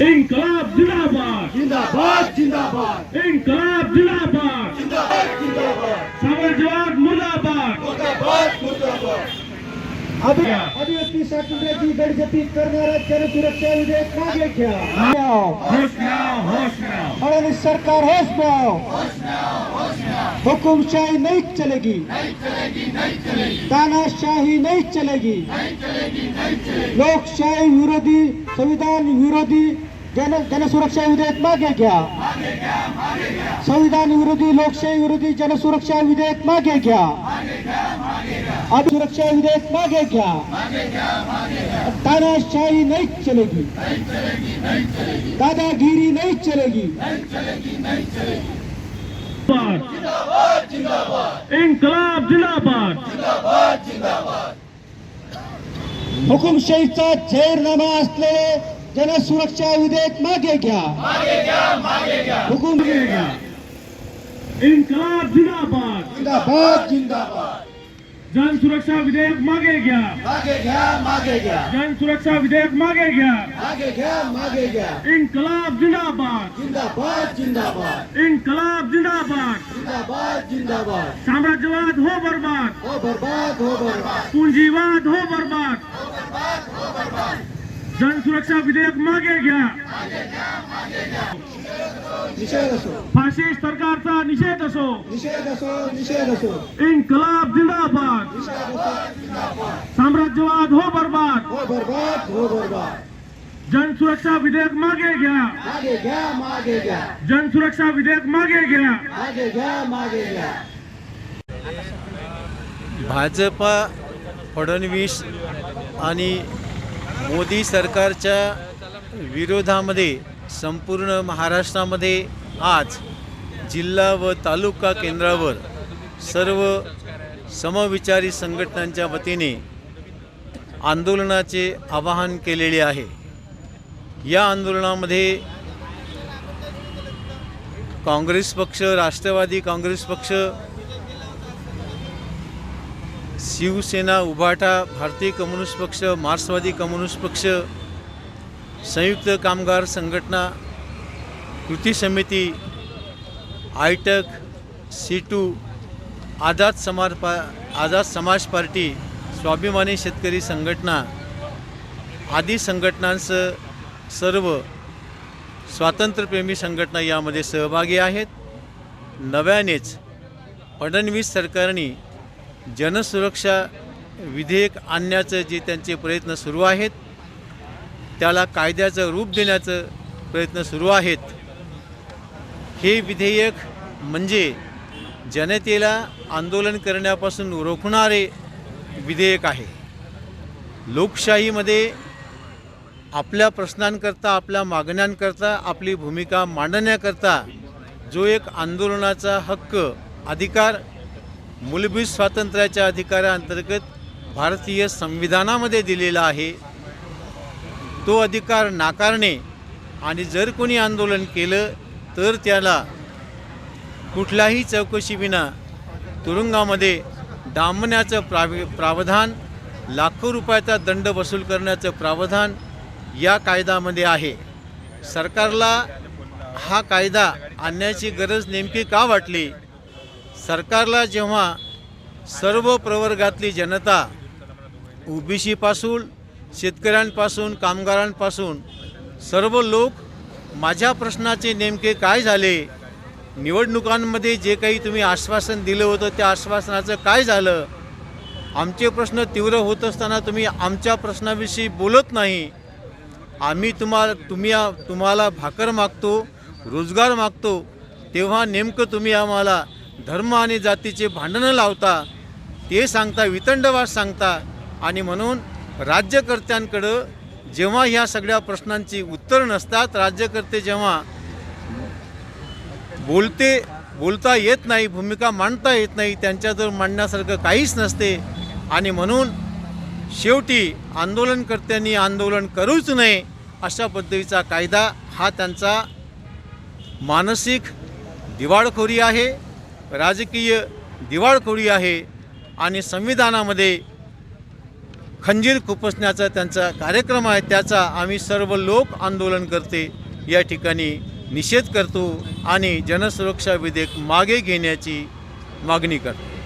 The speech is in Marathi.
इन्कलाब जिंदाबाद। जिंदाबाद जिंदाबाद। इन्कलाब जिंदाबाद। जिंदाबाद जिंदाबाद। समाजवाद मुर्दाबाद। मुर्दाबाद मुर्दाबाद। आदिवासी स्वातंत्र्याची गडजती करणारा जनसुरक्षा विधेयक मागे घ्या। फडणवीस सरकार होश आओ हुकुमशाही नहीं चलेगी। तानाशाही नहीं चलेगी। लोकशाही विरोधी संविधान विरोधी जन जनसुरक्षा विधेयक मागे घ्या. संविधान विरोधी लोकशाही विरोधी जनसुरक्षा विधेयक मागे घ्या. अब सुरक्षा विधेयक मागे घ्या. तानाशाही नहीं चलेगी. दादागिरी नहीं चलेगी. जिंदाबाद इन्कलाब जिंदाबाद. हुकुमशाहीचा जाहीरनामा असलेले जनसुरक्षा विधेयक मागे घ्या. हुकुम इन्कलाब जिंदाबाद. जिंदाबाद जिंदाबाद. जन सुरक्षा विधेयक मागे घ्या. मागे घ्या मागे घ्या. जन सुरक्षा विधेयक मागे घ्या. मागे घ्या मागे घ्या. इन्कलाब जिंदाबाद. जिंदाबाद जिंदाबाद. इन्कलाब जिंदाबाद. जिंदाबाद जिंदाबाद. साम्राज्यवाद हो बर्बाद. हो बर्बाद हो बर्बाद. पूंजीवाद हो बर्बाद. जन सुरक्षा विधेयक मागे घ्या. निषेध असो फाशिस्ट सरकारचा निषेध असो. निषेध असो निषेध असो इन्कलाब जिंदाबाद. साम्राज्यवाद हो बर्बाद. हो बर्बाद हो बर्बाद जन सुरक्षा विधेयक मागे घ्या. मागे घ्या मागे घ्या जन सुरक्षा विधेयक मागे घ्या मागे घ्या मागे घ्या. भाजपा फडणवीस आणि मोदी सरकारच्या विरोधामध्ये संपूर्ण महाराष्ट्रामध्ये आज जिल्हा व तालुका केंद्रावर सर्व समविचारी संघटनांच्या वतीने आंदोलनाचे आवाहन केलेले आहे. या आंदोलनामध्ये काँग्रेस पक्ष राष्ट्रवादी काँग्रेस पक्ष शिवसेना उभाटा भारतीय कम्युनिस्ट पक्ष मार्क्सवादी कम्युनिस्ट पक्ष संयुक्त कामगार संघटना कृती समिती आयटक सीटू आझाद समाज पा आझाद समाज पार्टी स्वाभिमानी शेतकरी संघटना आदी संघटनांचं सर्व स्वातंत्र्यप्रेमी संघटना यामध्ये सहभागी आहेत. नव्यानेच फडणवीस सरकारने जनसुरक्षा विधेयक आणण्याचं जे त्यांचे प्रयत्न सुरू आहेत त्याला कायद्याचं रूप देण्याचं प्रयत्न सुरू आहेत. हे विधेयक म्हणजे जनतेला आंदोलन करण्यापासून रोखणारे विधेयक आहे. लोकशाहीमध्ये आपल्या प्रश्नांकरता आपल्या मागण्यांकरता आपली भूमिका मांडण्याकरता जो एक आंदोलनाचा हक्क अधिकार मूलभूत स्वातंत्र्याच्या अधिकाराअंतर्गत भारतीय संविधानामध्ये दिलेला आहे. तो अधिकार नाकारणे आणि जर कोणी आंदोलन केलं तर त्याला कुठल्याही चौकशीविना तुरुंगामध्ये डांबण्याचं प्राव प्रावधान लाखो रुपयाचा दंड वसूल करण्याचं प्रावधान या कायद्यामध्ये आहे. सरकारला हा कायदा आणण्याची गरज नेमकी का वाटली? सरकारला जेव्हा सर्व प्रवर्गातली जनता ओबीसीपासून शेतकऱ्यांपासून कामगारांपासून सर्व लोक माझ्या प्रश्नाचे नेमके काय झाले निवडणुकांमध्ये जे काही तुम्ही आश्वासन दिलं होतं त्या आश्वासनाचं काय झालं आमचे प्रश्न तीव्र होत असताना तुम्ही आमच्या प्रश्नाविषयी बोलत नाही. आम्ही तुम्हाला तुम्ही तुम्हाला भाकर मागतो रोजगार मागतो तेव्हा नेमकं तुम्ही आम्हाला धर्म आणि जातीचे भांडणं लावता ते सांगता वितंडवास सांगता आणि म्हणून राज्यकर्त्यांकडं जेव्हा ह्या सगळ्या प्रश्नांची उत्तरं नसतात राज्यकर्ते जेव्हा बोलते बोलता येत नाही भूमिका मांडता येत नाही त्यांच्याजवळ मांडण्यासारखं काहीच नसते आणि म्हणून शेवटी आंदोलनकर्त्यांनी आंदोलन करूच नये अशा पद्धतीचा कायदा हा त्यांचा मानसिक दिवाळखोरी आहे. राजकीय दिवाळखोरी आहे आणि संविधानामध्ये खंजीर खुपसण्याचा त्यांचा कार्यक्रम आहे त्याचा आम्ही सर्व लोक आंदोलन करते. या ठिकाणी निषेध करतो आणि जनसुरक्षा विधेयक मागे घेण्याची मागणी करतो.